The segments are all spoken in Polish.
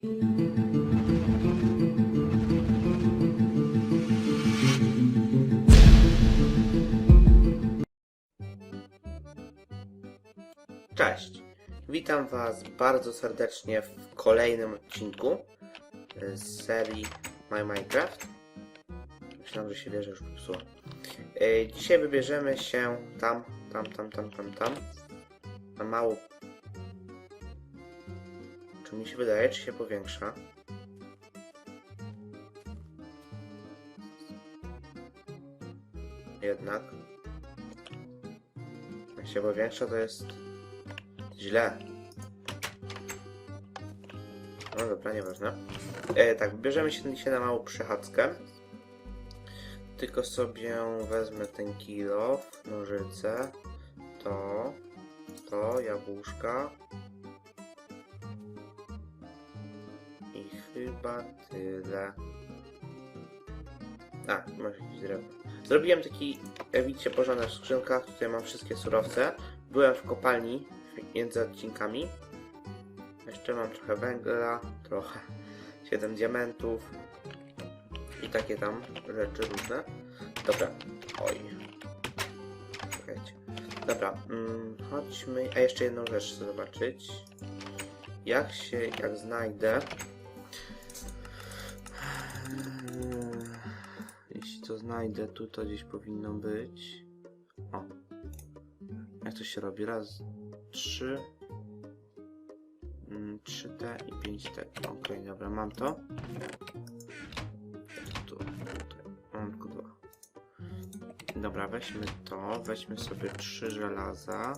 Cześć! Witam Was bardzo serdecznie w kolejnym odcinku e, z serii My Minecraft. Myślałem, że się wieża już popsuła. E, Dzisiaj wybierzemy się tam, tam, tam, tam, tam, tam. Na mało. Czy mi się wydaje, czy się powiększa? Jednak. Jak się powiększa, to jest źle. No dobra, nieważne. E, tak, bierzemy się dzisiaj na małą przechadzkę. Tylko sobie wezmę ten kilo, nożyce, to, to, jabłuszka. I chyba tyle. A, masz jakieś drewno. Zrobiłem taki, jak widzicie, porządek w skrzynkach. Tutaj mam wszystkie surowce. Byłem w kopalni między odcinkami. Jeszcze mam trochę węgla, trochę 7 diamentów i takie tam rzeczy różne. Dobra, oj. Czekajcie. Dobra, mm, chodźmy. A jeszcze jedną rzecz chcę zobaczyć. Jak się, jak znajdę. To znajdę, tu to gdzieś powinno być. O. Jak to się robi? Raz, trzy. mm, 3T i 5T. Okej, dobra, mam to. Tu, tutaj. Mam tylko dwa. Dobra, weźmy to. Weźmy sobie trzy żelaza.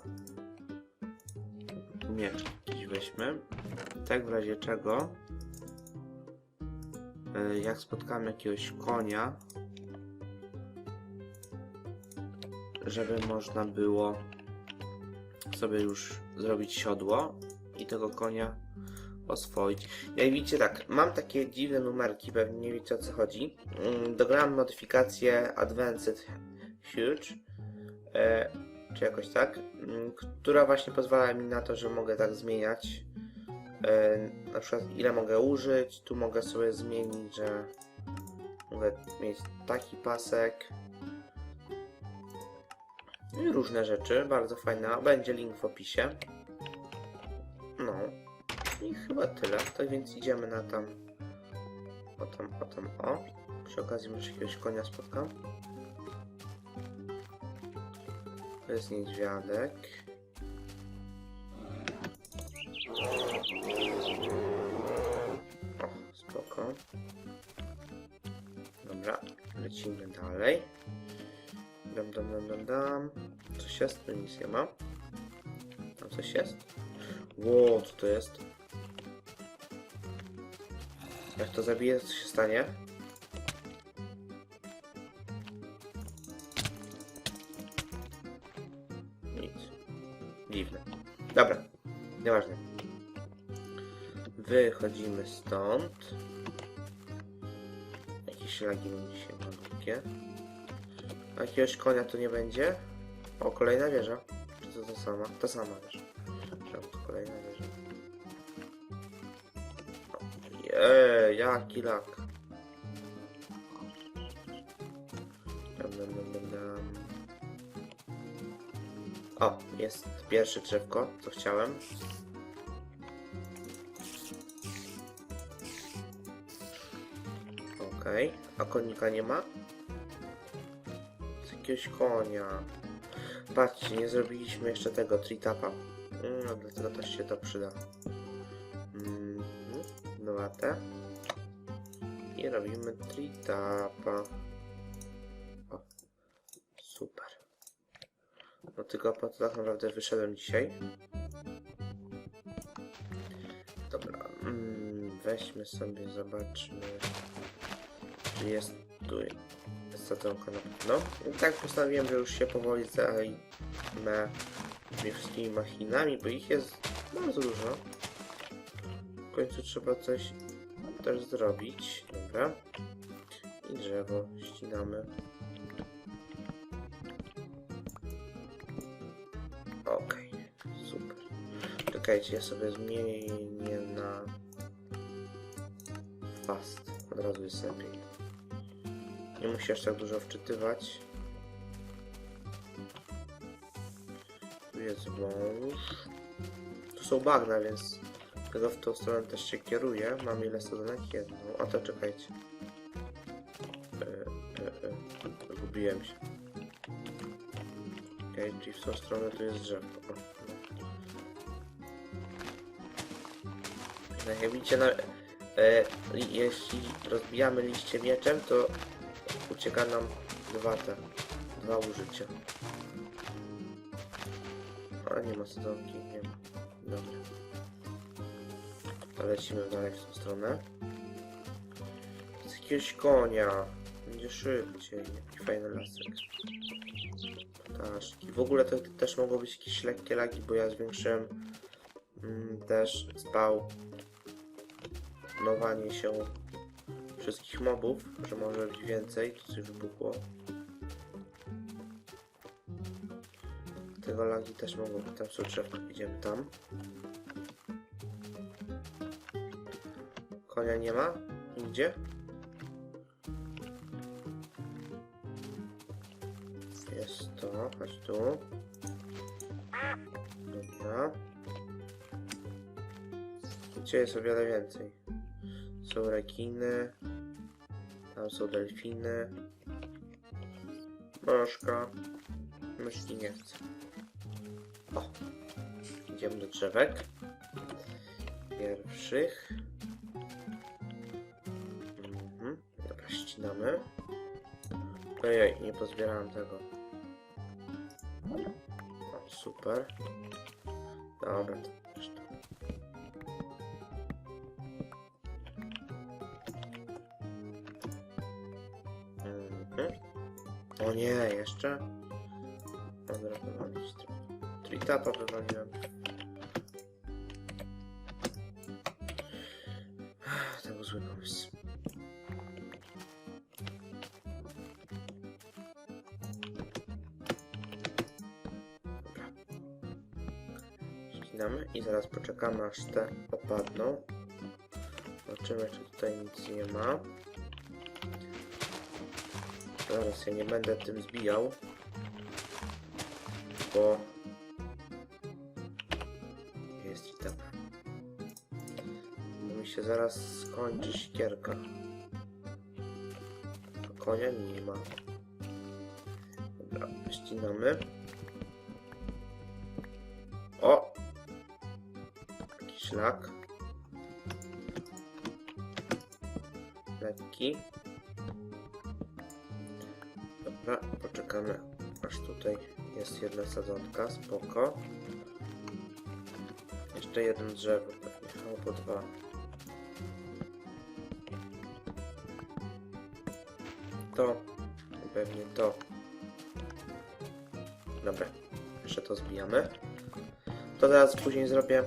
Miecz jakiś weźmy. Tak w razie czego. y, Jak spotkamy jakiegoś konia, żeby można było sobie już zrobić siodło i tego konia oswoić. Jak widzicie tak, mam takie dziwne numerki, pewnie nie wiecie o co chodzi. Mm, Dograłem modyfikację Advanced Huge, e, czy jakoś tak, mm, która właśnie pozwala mi na to, że mogę tak zmieniać e, na przykład ile mogę użyć, tu mogę sobie zmienić, że mogę mieć taki pasek, i różne rzeczy, bardzo fajna. Będzie link w opisie. No. I chyba tyle. Tak więc idziemy na tam. O tam, o tam, o. Przy okazji może jakiegoś konia spotkam. To jest niedźwiadek. O, spoko. Dobra, lecimy dalej. Dam, dam, dam, dam, dam. Coś jest? Tu nic nie ma. Tam coś jest? Ło, co to jest? Jak to zabiję, co się stanie? Nic. Dziwne. Dobra, nieważne. Wychodzimy stąd. Jakieś lagi mam dzisiaj malutkie. Jakiegoś konia tu nie będzie? O, kolejna wieża. Czy to ta sama? Ta sama wieża. Kolejna wieża? Jeee, jaki lak. O, jest pierwsze drzewko, co chciałem. Okej, a konika nie ma? Jakiegoś konia. Patrzcie, nie zrobiliśmy jeszcze tego tritapa. Mm, No, dlatego też się to przyda. Mm, dwa te. I robimy tritapa. O, super. No tylko po to tak naprawdę wyszedłem dzisiaj. Dobra, mm, weźmy sobie, zobaczmy, czy jest tu sadzonka na pewno. I tak postanowiłem, że już się powoli zajmę tymi wszystkimi machinami, bo ich jest bardzo dużo. W końcu trzeba coś też zrobić. Dobra. I drzewo ścinamy. Okej, super. Czekajcie, ja sobie zmienię na fast. Od razu jest lepiej. Nie musisz tak dużo wczytywać. Tu jest wąż. Tu są bagna, więc tego w tą stronę też się kieruje. Mam ile sadzonek? Jedną. A to czekajcie. E, e, e. Zgubiłem się. Okej, czyli w tą stronę tu jest drzewko. O. No, jak widzicie, na, e, li- jeśli rozbijamy liście mieczem, to ucieka nam dwa te, dwa użycia. Ale nie ma sadzonki, nie ma. Dobra. To lecimy dalej w tą stronę. Z jakiegoś konia. Będzie szybciej. Jaki fajny lasek. Ptaszki. W ogóle to też mogą być jakieś lekkie lagi, bo ja zwiększyłem mm, też spał nowanie się wszystkich mobów, że może być więcej, to coś wybuchło. Tego lagi też mogą, tam są drzewka, idziemy tam. Konia nie ma? Nigdzie? Jest to, chodź tu. Dobra. Gdzie jest o wiele więcej? Są rekiny. Tam są delfiny. Mrożka. Myszki nie chcę. O! Idziemy do drzewek. Pierwszych. Mhm. Dobra, ścinamy. Ojej, nie pozbierałem tego. O, super. Dobra, O nie, jeszcze? Dobra, wywalić. Tritapa wywaliłem. To był zły pomysł. Ścinamy i zaraz poczekamy aż te opadną. Zobaczymy, czy tutaj nic nie ma. Zaraz ja nie będę tym zbijał. Bo... Jest i tak. Mi się zaraz skończy sikierka. A konia nie ma. Dobra, ścinamy. O! Jakiś szlak. Lekki. Dobra, poczekamy aż tutaj jest jedna sadzonka, spoko. Jeszcze jedno drzewo, pewnie albo dwa. To, pewnie to. Dobra, jeszcze to zbijamy. To teraz później zrobię.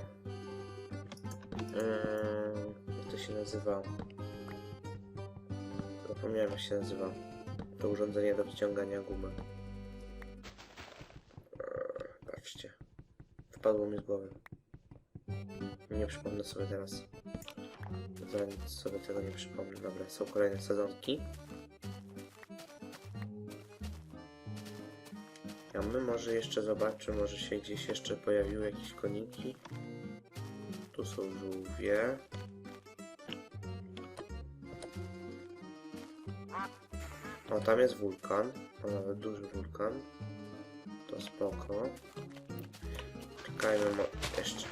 Yy, jak to się nazywa? Zapomniałem jak się nazywa to urządzenie do wyciągania gumy. Eee, Patrzcie. Wpadło mi z głowy. Nie przypomnę sobie teraz. Za nic sobie tego nie przypomnę. Dobra, są kolejne sezonki. Ja my może jeszcze zobaczę, może się gdzieś jeszcze pojawiły jakieś koniki. Tu są żółwie. O, tam jest wulkan. O, nawet duży wulkan. To spoko. Czekajmy mo- jeszcze.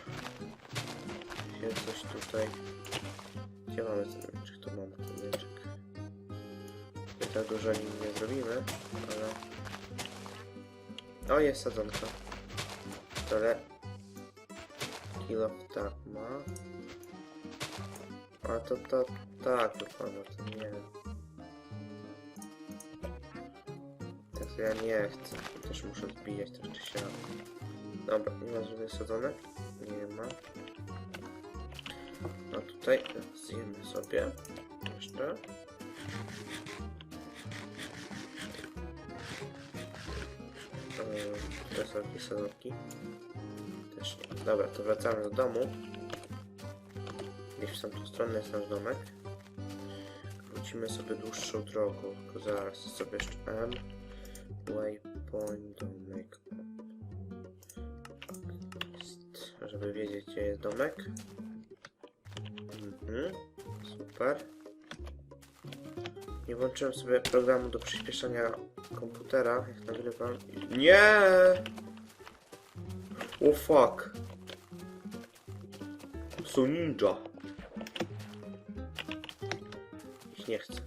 Jest coś tutaj. Gdzie mamy ten mieczyk? Tu mamy ten mieczyk. My tak dużo nim nie zrobimy, ale... O, jest sadzonka. Tyle. Kilo tak ma. A to, to, tak, wypada, to nie wiem. To ja nie chcę. Też muszę zbijać czy siak. Dobra, nie ma żadnych sadzonek? Nie ma. A tutaj zjemy sobie. Jeszcze. Eee, Tutaj są jakieś sadzonki. Też nie. Dobra, to wracamy do domu. Gdzieś w tamtą stronę jest nasz domek. wrócimy sobie dłuższą drogą, tylko zaraz sobie jeszcze M. Waypoint domek. Żeby wiedzieć gdzie jest domek. Mhm, super. Nie włączyłem sobie programu do przyspieszania komputera, jak nagrywam. Nie! O fuck. Są ninja. Ich nie chcę.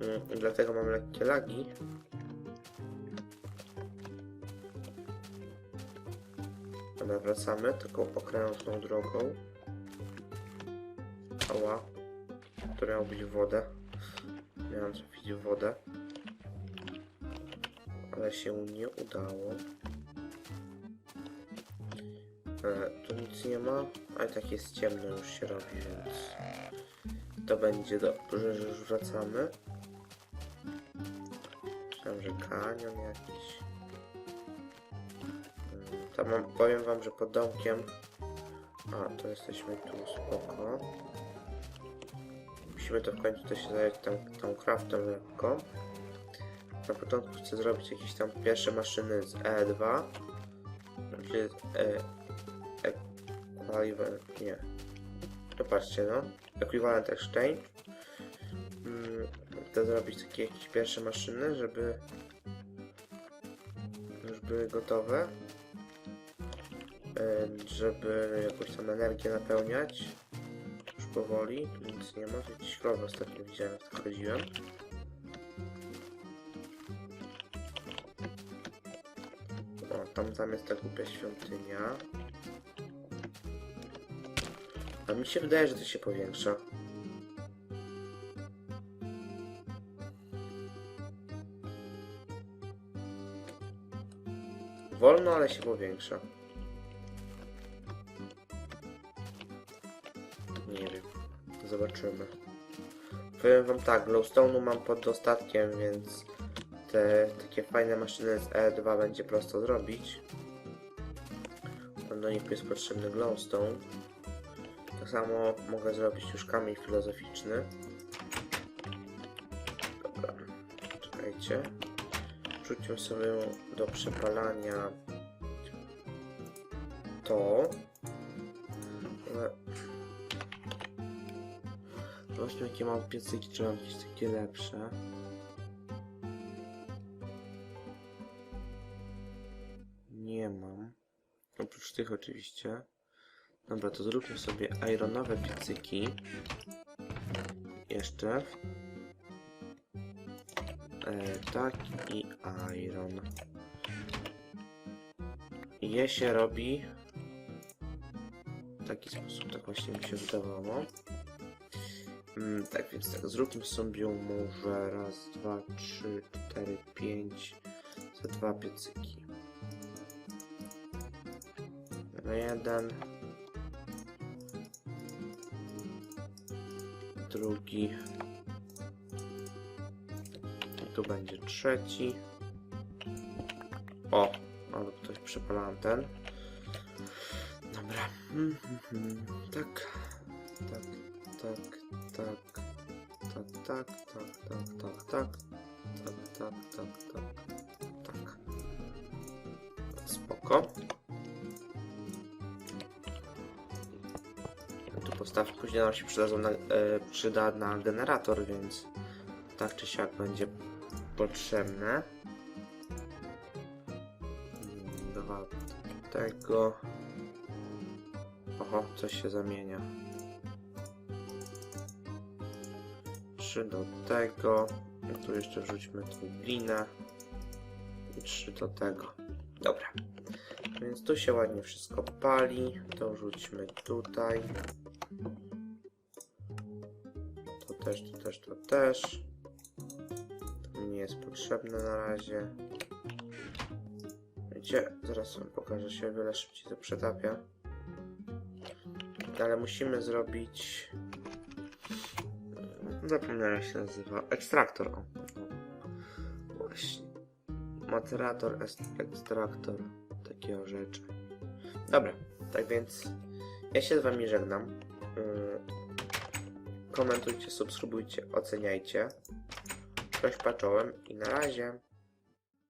Mm, dlatego mam lekkie lagi. Dobra, wracamy taką okrężną drogą. Ała. To miało być wodę. Miałem trafić wodę. Ale się nie udało. E, tu nic nie ma, a i tak jest ciemno już się robi, więc to będzie dobrze, że już wracamy. Myślałem, że kanion jakiś. Tam powiem wam, że pod domkiem. A, to jesteśmy tu, spoko. Musimy to w końcu też się zająć tam, tą craftem lekko. Na początku chcę zrobić jakieś tam pierwsze maszyny z E2. Gdzie e, equivalent, nie. No patrzcie, no. Equivalent exchange. Mm, chcę zrobić takie jakieś pierwsze maszyny, żeby już były gotowe. Żeby jakąś tam energię napełniać. Już powoli. Tu nic nie ma. Tu Jakiś krok ostatnio widziałem, jak chodziłem. O, tam, jest ta głupia świątynia. A mi się wydaje, że to się powiększa. Wolno, ale się powiększa. Zobaczymy. Powiem wam tak, glowstone'u mam pod dostatkiem, więc te takie fajne maszyny z E2 będzie prosto zrobić. Do nich jest potrzebny glowstone. Tak samo mogę zrobić już kamień filozoficzny. Dobra, czekajcie. Wrzućmy sobie do przepalania to. Zobaczmy jakie mam piecyki, czy mam jakieś takie lepsze. Nie mam. Oprócz tych oczywiście. Dobra, to zróbmy sobie ironowe piecyki. Jeszcze. E, tak i iron. Je się robi w taki sposób, tak właśnie mi się wydawało. Mm, tak więc tak, zróbmy sobie może raz, dwa, trzy, cztery, pięć, za dwa piecyki. Jeden. Drugi. I tu będzie trzeci. O, ale ktoś przepalałem ten. Dobra. Mhm, mhm. Tak. Tak, tak, tak. Tak, tak, tak, tak, tak, tak. Tak, tak, tak, tak. Tak. Spoko. Tu postawki później nam się przydadzą na, e, przyda na generator, więc tak czy siak będzie potrzebne. Mm, Dwa tego. Oho, coś się zamienia. Trzy do tego. Tu jeszcze wrzućmy glinę. I trzy do tego. Dobra. Więc tu się ładnie wszystko pali. To wrzućmy tutaj. To też, to też, to też. To mi nie jest potrzebne na razie. Wiecie, zaraz wam pokażę się o wiele szybciej to przetapia. Ale musimy zrobić... Zapomniałem jak się nazywa. Ekstraktor. O. Właśnie. Materator, ekstraktor. Takiego rzeczy. Dobra, tak więc ja się z wami żegnam. Yy, komentujcie, subskrybujcie, oceniajcie. Cześć, paczołem i na razie.